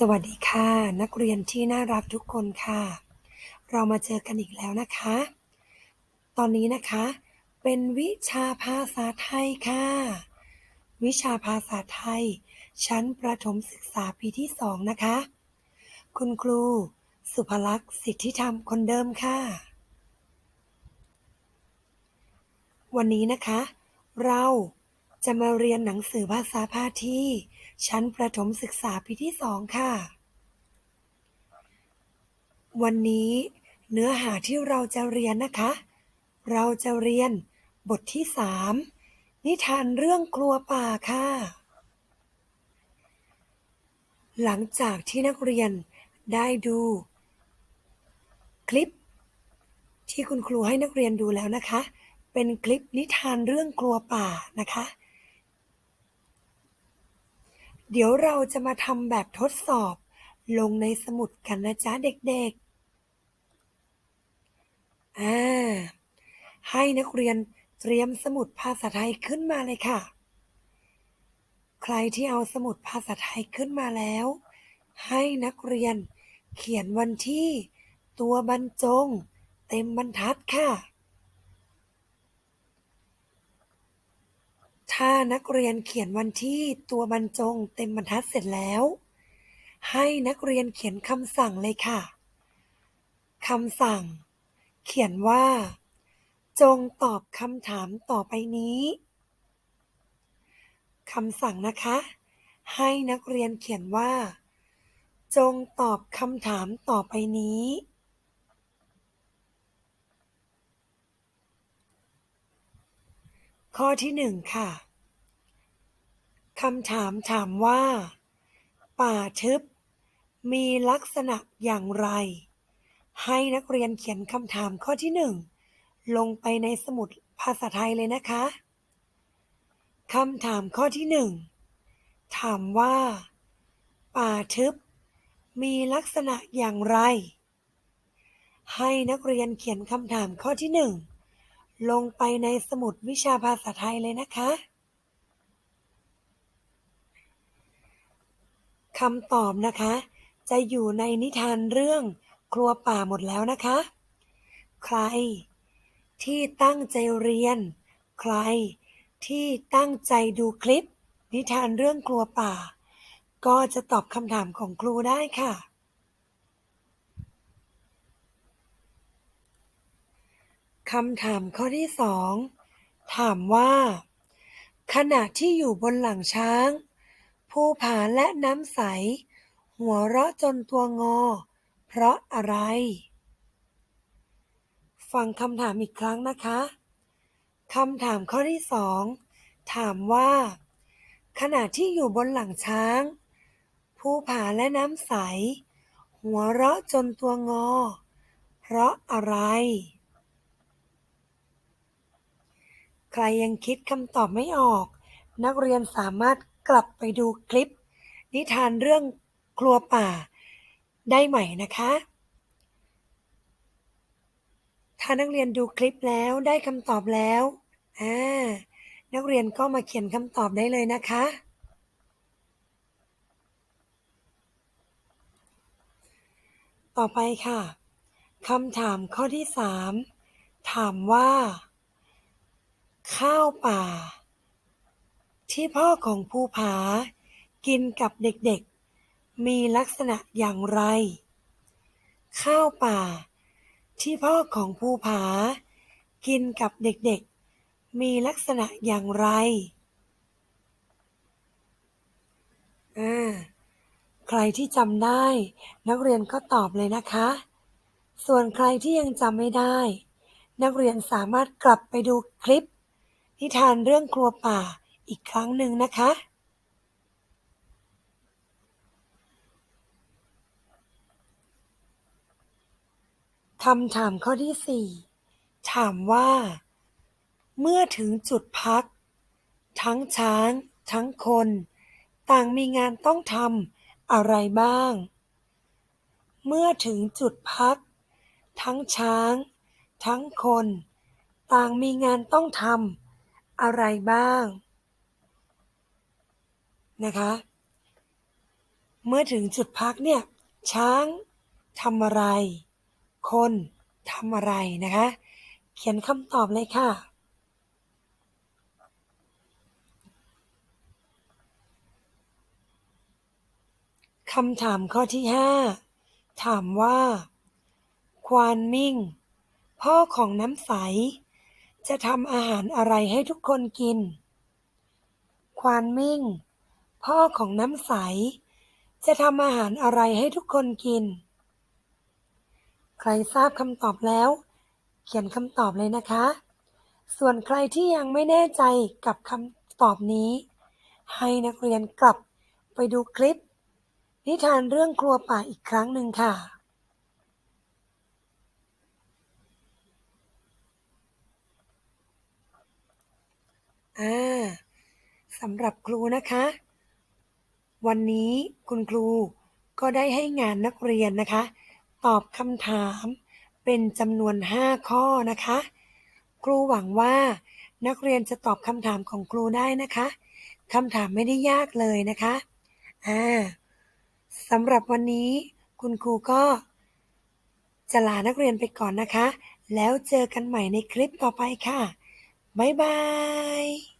สวัสดีค่ะ นักเรียนที่น่ารักทุกคนค่ะ เรามาเจอกันอีกแล้วนะคะ ตอนนี้นะคะ เป็นวิชาภาษาไทยค่ะ วิชาภาษาไทย ชั้นประถมศึกษาปีที่สองนะคะ คุณครู สุภลักษณ์สิทธิธรรมคนเดิมค่ะ วันนี้นะคะ เรา จะมาเรียนหนังสือภาษาพาทีชั้นประถมศึกษาปีที่สองค่ะ วันนี้เนื้อหาที่เราจะเรียนนะคะ เราจะเรียนบทที่สามนิทานเรื่องครัวป่าค่ะ หลังจากที่นักเรียนได้ดู คลิป ที่คุณครูให้นักเรียนดูแล้วนะคะ เป็นคลิปนิทานเรื่องครัวป่านะคะ เดี๋ยวเราจะมาทำแบบทดสอบ ลงในสมุดกันนะจ๊ะเด็กๆ อ่า ให้นักเรียนเตรียมสมุดภาษาไทยขึ้นมาเลยค่ะ ใครที่เอาสมุดภาษาไทยขึ้นมาแล้ว ให้นักเรียนเขียนวันที่ ตัวบรรจง เต็มบรรทัดค่ะ ถ้านักเรียนเขียนวันที่ตัวบรรจงเต็มบรรทัดเสร็จแล้ว ให้นักเรียนเขียนคำสั่งเลยค่ะคำสั่ง เขียนว่า จงตอบคำถามต่อไปนี้คำสั่งนะคะ ให้นักเรียนเขียนว่า จงตอบคำถามต่อไปนี้ข้อที่หนึ่งค่ะ คำถามถามว่า ป่าทึบ มีลักษณะอย่างไร ให้นักเรียนเขียนคำถามข้อที่หนึ่งลงไปในสมุดภาษาไทยเลยนะคะคำถามข้อที่หนึ่งถามว่า ป่าทึบ มีลักษณะอย่างไร ให้นักเรียนเขียนคำถามข้อที่หนึ่งลงไปในสมุดวิชาภาษาไทยเลยนะคะ คำตอบนะคะ จะอยู่ในนิทานเรื่องครัวป่าหมดแล้วนะคะ ใครที่ตั้งใจเรียน ใครที่ตั้งใจดูคลิป นิทานเรื่องครัวป่า ก็จะตอบคำถามของครูได้ค่ะ คำถามข้อที่สองถามว่า ขณะที่อยู่บนหลังช้าง ภูผาและน้ำใส หัวเราะจนตัวงอ เพราะอะไร ฟังคำถามอีกครั้งนะคะคำถามข้อที่สองถามว่า ขณะที่อยู่บนหลังช้าง ภูผาและน้ำใส หัวเราะจนตัวงอ เพราะอะไร ใครยังคิดคำตอบไม่ออก นักเรียนสามารถ กลับไปดูคลิป นิทานเรื่องครัวป่าได้ใหม่นะคะ ถ้านักเรียนดูคลิปแล้วได้คำตอบแล้วอ่านักเรียนก็มาเขียนคำตอบได้เลยนะคะ ต่อไปค่ะคำถามข้อที่สามถามว่า ข้าวป่า ที่พ่อของภูผา กินกับเด็กๆ มีลักษณะอย่างไร ข้าวป่า ที่พ่อของภูผา กินกับเด็กๆ มีลักษณะอย่างไรอ่าใครที่จำได้ นักเรียนก็ตอบเลยนะคะ ส่วนใครที่ยังจำไม่ได้ นักเรียนสามารถกลับไปดูคลิปนิทานเรื่องครัวป่า อีกครั้งหนึ่งนะคะ คำถามข้อที่สี่ถามว่า เมื่อถึงจุดพัก ทั้งช้าง ทั้งคน ต่างมีงานต้องทำอะไรบ้าง เมื่อถึงจุดพัก ทั้งช้าง ทั้งคน ต่างมีงานต้องทำอะไรบ้าง นะคะ เมื่อถึงจุดพักเนี่ย ช้างทำอะไร คนทำอะไรนะคะ เขียนคำตอบเลยค่ะคำถามข้อที่ห้าถามว่า ควานมิ่ง พ่อของน้ำใส จะทำอาหารอะไรให้ทุกคนกิน ควานมิ่ง พ่อของน้ำใส จะทำอาหารอะไรให้ทุกคนกิน ใครทราบคำตอบแล้ว เขียนคำตอบเลยนะคะ ส่วนใครที่ยังไม่แน่ใจกับคำตอบนี้ ให้นักเรียนกลับไปดูคลิป นิทานเรื่องครัวป่าอีกครั้งหนึ่งค่ะอ่าสำหรับครูนะคะ วันนี้คุณครูก็ได้ให้งานนักเรียนนะคะ ตอบคำถามเป็นจำนวน 5 ข้อนะคะ ครูหวังว่านักเรียนจะตอบคำถามของครูได้นะคะคำถามไม่ได้ยากเลยนะคะอ่าสำหรับวันนี้คุณครูก็จะลานักเรียนไปก่อนนะคะ แล้วเจอกันใหม่ในคลิปต่อไปค่ะ บ๊ายบาย